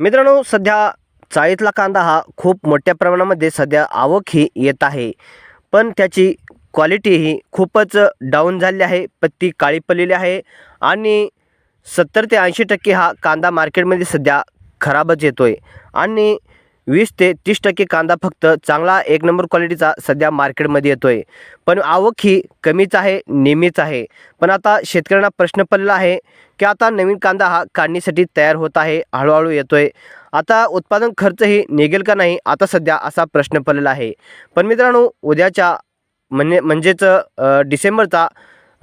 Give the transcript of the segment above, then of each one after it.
मित्रांनो सध्या चाळीतला कांदा हा खूप मोठ्या प्रमाणामध्ये सध्या आवक ही येत आहे. पण त्याची क्वालिटी ही खूपच डाऊन झालेली आहे पत्ती काळी पडलेली आहे आणि सत्तर ते ऐंशी टक्के हा कांदा मार्केटमध्ये सध्या खराबच येतो आहे आणि वीस ते तीस टक्के कांदा फक्त चांगला एक नंबर क्वालिटीचा सध्या मार्केटमध्ये येतो आहे पण आवक ही कमीच आहे नेहमीच आहे. पण आता शेतकऱ्यांना प्रश्न पडलेला आहे की आता नवीन कांदा हा काढणीसाठी तयार होत आहे हळूहळू येतो आहे आता उत्पादन खर्चही निघेल का नाही आता सध्या असा प्रश्न पडलेला आहे. पण मित्रांनो उद्याच्या म्हणजे म्हणजेच डिसेंबरचा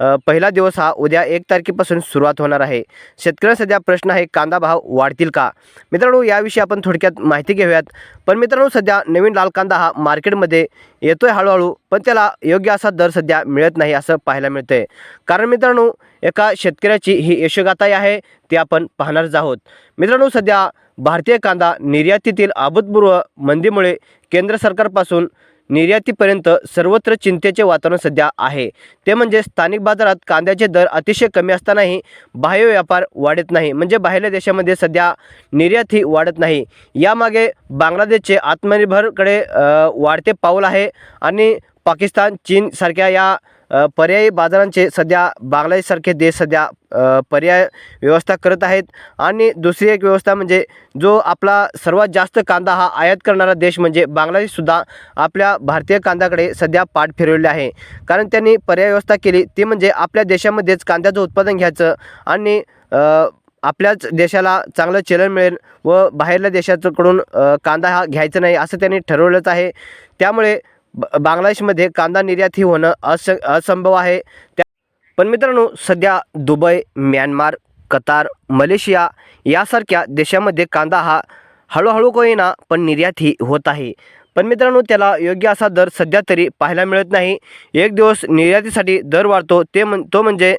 पहिला दिवस हा उद्या एक तारखेपासून सुरुवात होणार आहे. शेतकऱ्यांचा सध्या प्रश्न आहे कांदा भाव वाढतील का? मित्रांनो याविषयी आपण थोडक्यात माहिती घेऊयात. पण मित्रांनो सध्या नवीन लाल कांदा हा मार्केटमध्ये येतोय हळूहळू पण त्याला योग्य असा दर सध्या मिळत नाही असं पाहायला मिळतंय. कारण मित्रांनो एका शेतकऱ्याची ही यशोगाताही आहे ती आपण पाहणारच आहोत. मित्रांनो सध्या भारतीय कांदा निर्यातीतील अभूतपूर्व मंदीमुळे केंद्र सरकारपासून निर्यातीपर्यंत सर्वत्र चिंतेचे वातावरण सध्या आहे. ते म्हणजे स्थानिक बाजारात कांद्याचे दर अतिशय कमी असतानाही बाह्य व्यापार वाढत नाही. म्हणजे बाहेरल्या देशामध्ये सध्या निर्यात ही वाढत नाही. यामागे बांगलादेशचे आत्मनिर्भरकडे वाढते पाऊल आहे आणि पाकिस्तान चीनसारख्या या पर्यायी बाजारांचे सध्या बांगलादेशसारखे देश सध्या पर्याय व्यवस्था करत आहेत. आणि दुसरी एक व्यवस्था म्हणजे जो आपला सर्वात जास्त कांदा हा आयात करणारा देश म्हणजे बांगलादेशसुद्धा आपल्या भारतीय कांद्याकडे सध्या पाठ फिरवले आहे. कारण त्यांनी पर्याय व्यवस्था केली ती म्हणजे आपल्या देशामध्येच कांद्याचं उत्पादन घ्यायचं आणि आपल्याच देशाला चांगलं चलन मिळेल व बाहेरल्या देशाच्याकडून कांदा हा घ्यायचा नाही असं त्यांनी ठरवलंच आहे. त्यामुळे ब बांगलादेशमध्ये कांदा निर्यातही होणं अस असंभव आहे. त्या पण मित्रांनो सध्या दुबई म्यानमार कतार मलेशिया यासारख्या देशामध्ये कांदा हा हळूहळू होईना पण निर्यातही होत आहे. पण मित्रांनो त्याला योग्य असा दर सध्या तरी पाहायला मिळत नाही. एक दिवस निर्यातीसाठी दर वाढतो ते म्हण तो म्हणजे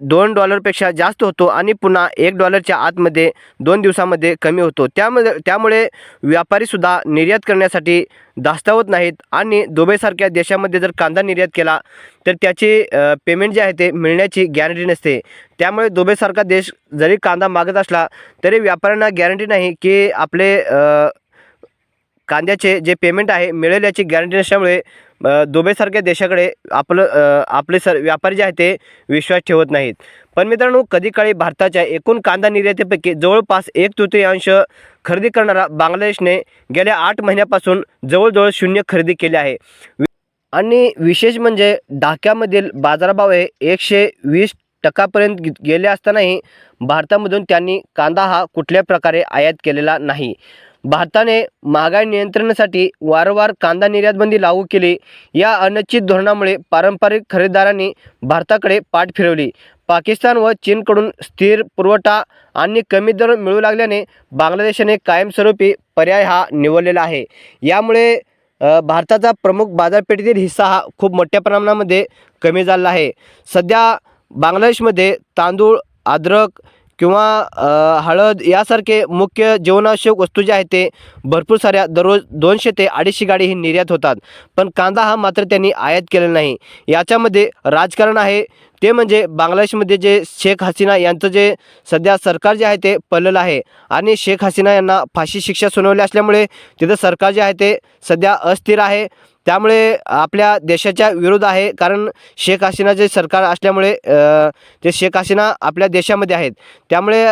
दोन डॉलरपेक्षा जास्त होतो आणि पुन्हा एक डॉलरच्या आतमध्ये दोन दिवसामध्ये कमी होतो. त्यामध्ये त्यामुळे व्यापारीसुद्धा निर्यात करण्यासाठी धास्तावत नाहीत आणि दुबईसारख्या देशामध्ये जर कांदा निर्यात केला तर त्याची पेमेंट जे आहे ते मिळण्याची गॅरंटी नसते. त्यामुळे दुबईसारखा देश जरी कांदा मागत असला तरी व्यापाऱ्यांना गॅरंटी नाही की आपले कांद्याचे जे पेमेंट आहे मिळेल याची गॅरंटी नसल्यामुळे दुबईसारख्या देशाकडे आपलं आपले सर व्यापारी जे आहे ते विश्वास ठेवत नाहीत. पण मित्रांनो कधी काळी भारताच्या एकूण कांदा निर्यातीपैकी जवळपास एक तृतीयांश खरेदी करणारा बांगलादेशने गेल्या आठ महिन्यापासून जवळजवळ शून्य खरेदी केले आहे. आणि विशेष म्हणजे ढाक्यामधील बाजारभाव हे एकशे वीस टक्कापर्यंत गेले असतानाही भारतामधून त्यांनी कांदा हा कुठल्या प्रकारे आयात केलेला नाही. भारताने महागाई नियंत्रणासाठी वारंवार कांदा निर्यातबंदी लागू केली. या अनिश्चित धोरणामुळे पारंपरिक खरेदीदारांनी भारताकडे पाठ फिरवली. पाकिस्तान व चीनकडून स्थिर पुरवठा आणि कमी दर मिळू लागल्याने बांगलादेशाने कायमस्वरूपी पर्याय हा निवडलेला आहे. यामुळे भारताचा प्रमुख बाजारपेठेतील हिस्सा हा खूप मोठ्या प्रमाणामध्ये कमी झाला आहे. सध्या बांगलादेशमध्ये तांदूळ अद्रक किंवा हळद यासारखे मुख्य जीवनावश्यक वस्तू जे आहेत ते भरपूर साऱ्या दररोज दोनशे ते अडीचशे गाडी ही निर्यात होतात. पण कांदा हा मात्र त्यांनी आयात केलेला नाही. याच्यामध्ये राजकारण आहे. ते म्हणजे बांगलादेशमध्ये जे शेख हसीना यांचं जे सध्या सरकार जे आहे ते पडलेलं आहे. आणि शेख हसीना यांना फाशी शिक्षा सुनावली असल्यामुळे तिथं सरकार जे आहे ते सध्या अस्थिर आहे. त्यामुळे आपल्या देशाच्या विरोध आहे कारण शेख हसीनाचे सरकार असल्यामुळे ते शेख हसीना आपल्या देशामध्ये आहेत त्यामुळे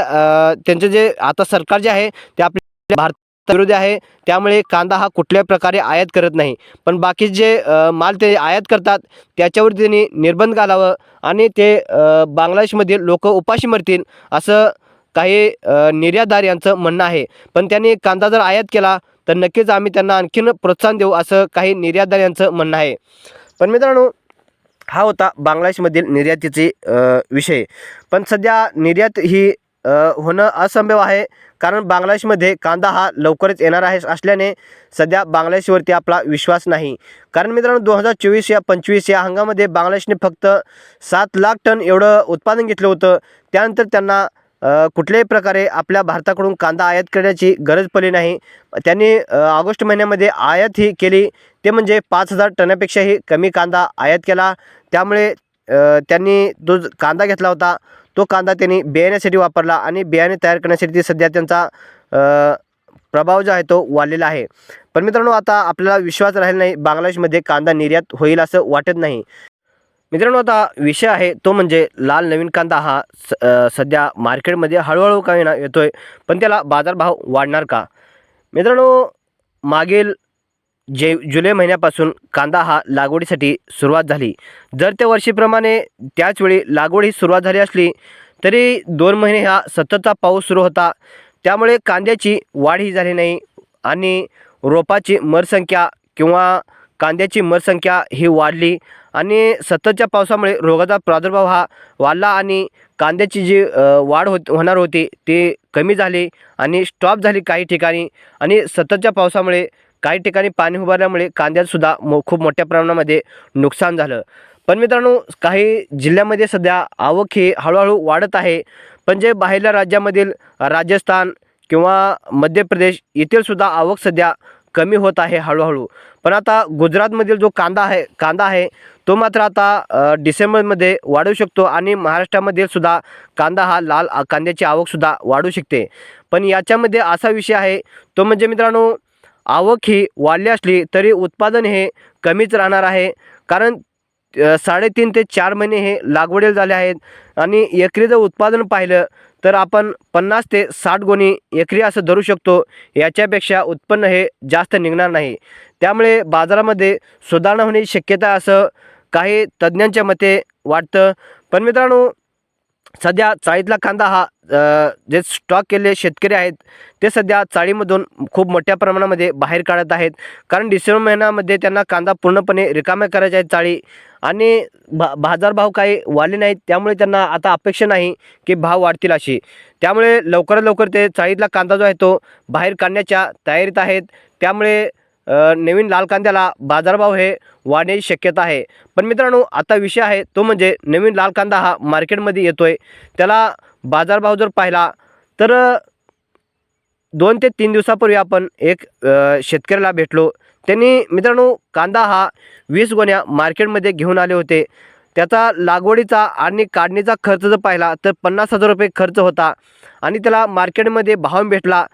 त्यांचं जे आता सरकार जे आहे ते आपल्या भारत विरोधी आहे त्यामुळे कांदा हा कुठल्याही प्रकारे आयात करत नाही. पण बाकी जे माल ते आयात करतात त्याच्यावर त्यांनी निर्बंध घालावं आणि ते बांगलादेशमधील लोक उपाशी मरतील असं काही निर्यातदार यांचं म्हणणं आहे. पण त्यांनी कांदा जर आयात केला तर नक्कीच आम्ही त्यांना आणखीन प्रोत्साहन देऊ असं काही निर्यातदार यांचं म्हणणं आहे. पण मित्रांनो हा होता बांगलादेशमधील निर्यातीचे विषय. पण सध्या निर्यात ही होणं असंभव आहे. कारण बांगलादेशमध्ये कांदा हा लवकरच येणार आहे असल्याने सध्या बांगलादेशवरती आपला विश्वास नाही. कारण मित्रांनो दोन हजार चोवीस या पंचवीस या हंगामध्ये बांगलादेशने फक्त सात लाख टन एवढं उत्पादन घेतलं होतं. त्यानंतर त्यांना कुठल्याही प्रकारे आपल्या भारताकडून कांदा आयात करण्याची गरज पडली नाही. त्यांनी ऑगस्ट महिन्यामध्ये आयात ही केली. ते म्हणजे पाच हजार टनापेक्षाही कमी कांदा आयात केला. त्यामुळे त्यांनी जो कांदा घेतला होता तो कांदा त्यांनी बियाण्यासाठी वापरला आणि बियाणे तयार करण्यासाठी सध्या त्यांचा प्रभाव जो आहे तो वाढलेला आहे. पण मित्रांनो आता आपल्याला विश्वास राहिला नाही बांगलादेशमध्ये कांदा निर्यात होईल असं वाटत नाही. मित्रांनो आता विषय आहे तो म्हणजे लाल नवीन कांदा हा स सध्या मार्केटमध्ये हळूहळू काहीना येतो आहे पण त्याला बाजारभाव वाढणार का? मित्रांनो मागील जे जुलै महिन्यापासून कांदा हा लागवडीसाठी सुरुवात झाली. जर त्या वर्षीप्रमाणे त्याचवेळी लागवड ही सुरुवात झाली असली तरी दोन महिने हा सततचा पाऊस सुरू होता. त्यामुळे कांद्याची वाढ ही झाली नाही आणि रोपाची मरसंख्या किंवा कांद्याची मरसंख्या ही वाढली आणि सततच्या पावसामुळे रोगाचा प्रादुर्भाव हा वाढला आणि कांद्याची जी वाढ होत होणार होती ती कमी झाली आणि स्टॉप झाली काही ठिकाणी आणि सततच्या पावसामुळे काही ठिकाणी पाणी उभारल्यामुळे कांद्यातसुद्धा मो खूप मोठ्या प्रमाणामध्ये नुकसान झालं. पण मित्रांनो काही जिल्ह्यामध्ये सध्या आवक ही हळूहळू वाढत आहे. पण जे बाहेरल्या राज्यामधील राजस्थान किंवा मध्य प्रदेश येथीलसुद्धा आवक सध्या कमी होत आहे हळूहळू. पण आता गुजरातमधील जो कांदा आहे कांदा आहे तो मात्र आता डिसेंबरमध्ये वाढू शकतो आणि महाराष्ट्रामध्ये सुद्धा कांदा हा लाल कांद्याची आवकसुद्धा वाढू शकते. पण याच्यामध्ये असा विषय आहे तो म्हणजे मित्रांनो आवक ही वाढली असली तरी उत्पादन हे कमीच राहणार आहे. कारण साडेतीन ते चार महिने हे लागवडीला झाले आहेत. आणि एकरी जर उत्पादन पाहिलं तर आपण पन्नास ते साठ गोणी एकरी असं धरू शकतो. याच्यापेक्षा उत्पन्न हे जास्त निघणार नाही. त्यामुळे बाजारामध्ये सुधारणा होण्याची शक्यता असं काही तज्ज्ञांच्या मते वाटतं. पण मित्रांनो सध्या चाळीतला कांदा हा जे स्टॉक केलेले शेतकरी आहेत ते सध्या चाळीमधून खूप मोठ्या प्रमाणामध्ये बाहेर काढत आहेत. कारण डिसेंबर महिन्यामध्ये त्यांना कांदा पूर्णपणे रिकाम्या करायचे आहेत चाळी. आणि भा बाजारभाव काही वाढले नाहीत त्यामुळे त्यांना आता अपेक्षा नाही की भाव वाढतील अशी. त्यामुळे लवकरात लवकर ते चाळीतला कांदा जो आहे तो बाहेर काढण्याच्या तयारीत आहेत. त्यामुळे नवीन लाल कांद्याला बाजारभाव हे वाढण्याची शक्यता आहे. पण मित्रांनो आता विषय आहे तो म्हणजे नवीन लाल कांदा हा मार्केटमध्ये येतो आहे त्याला बाजारभाव जर पाहिला तर दोन ते तीन दिवसापूर्वी आपण एक शेतकऱ्याला भेटलो. त्यांनी मित्रांनो कांदा हा वीस गोण्या मार्केटमध्ये घेऊन आले होते. त्याचा लागवडीचा आणि काढणीचा खर्च जर पाहिला तर पन्नास हजार रुपये खर्च होता. आणि त्याला मार्केटमध्ये भाव भेटला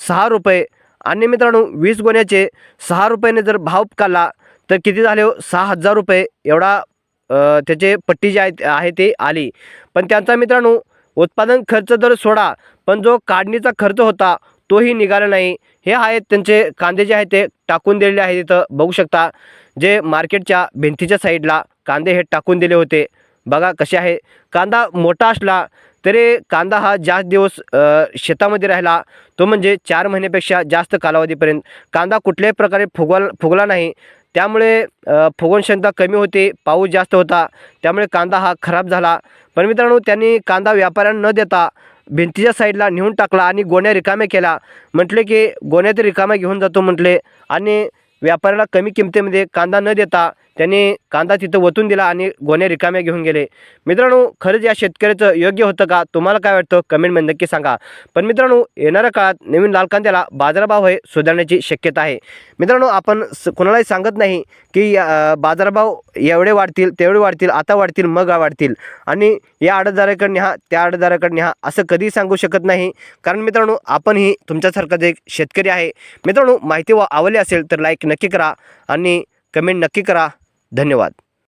सहा रुपये. आणि मित्रांनो वीस गोण्याचे सहा रुपयाने जर भाव काढला तर किती झाले हो? सहा हजार रुपये. एवढा त्याचे पट्टी जी आहे आहे ते आली. पण त्यांचा मित्रांनो उत्पादन खर्च जर सोडा पण जो काढणीचा खर्च होता तोही निघाला नाही. हे आहेत त्यांचे कांदे जे आहेत ते टाकून दिलेले आहेत इथं. बघू शकता जे मार्केटच्या भिंतीच्या साईडला कांदे हे टाकून दिले होते. बघा कसे आहे. कांदा मोठा असला तरी कांदा हा जास्त दिवस शेतामध्ये राहिला तो म्हणजे चार महिन्यापेक्षा जास्त कालावधीपर्यंत. कांदा कुठल्याही प्रकारे फुगवा फुगला नाही. त्यामुळे फुगवण क्षमता कमी होती पाऊस जास्त होता त्यामुळे कांदा हा खराब झाला. पण मित्रांनो त्यांनी कांदा व्यापाऱ्यांना न देता भिंतीच्या साईडला नेऊन टाकला आणि गोण्या रिकाम्या केल्या. म्हटले की गोण्या ते रिकाम्या घेऊन जातो म्हटले. आणि व्यापाऱ्याला कमी किमतीमध्ये कांदा न देता त्यांनी कांदा तिथं वतून दिला आणि गोण्या रिकाम्या घेऊन गेले. मित्रांनो खरंच या शेतकऱ्याचं योग्य होतं का? तुम्हाला काय वाटतं? कमेंटमध्ये नक्की सांगा. पण मित्रांनो येणाऱ्या काळात नवीन लाल कांद्याला बाजारभाव हे सुधारण्याची शक्यता आहे. मित्रांनो आपण स कोणालाही सांगत नाही की या, बाजारभाव एवढे वाढतील तेवढे वाढतील आता वाढतील मग वाढतील. आणि या आडतदाराकडे न्या त्या आडतदाराकडे न्या असं कधीही सांगू शकत नाही. कारण मित्रांनो आपणही तुमच्यासारखाच एक शेतकरी आहे. मित्रांनो माहिती व आवडली असेल तर लाईक नक्की करा आणि कमेंट नक्की करा. धन्यवाद.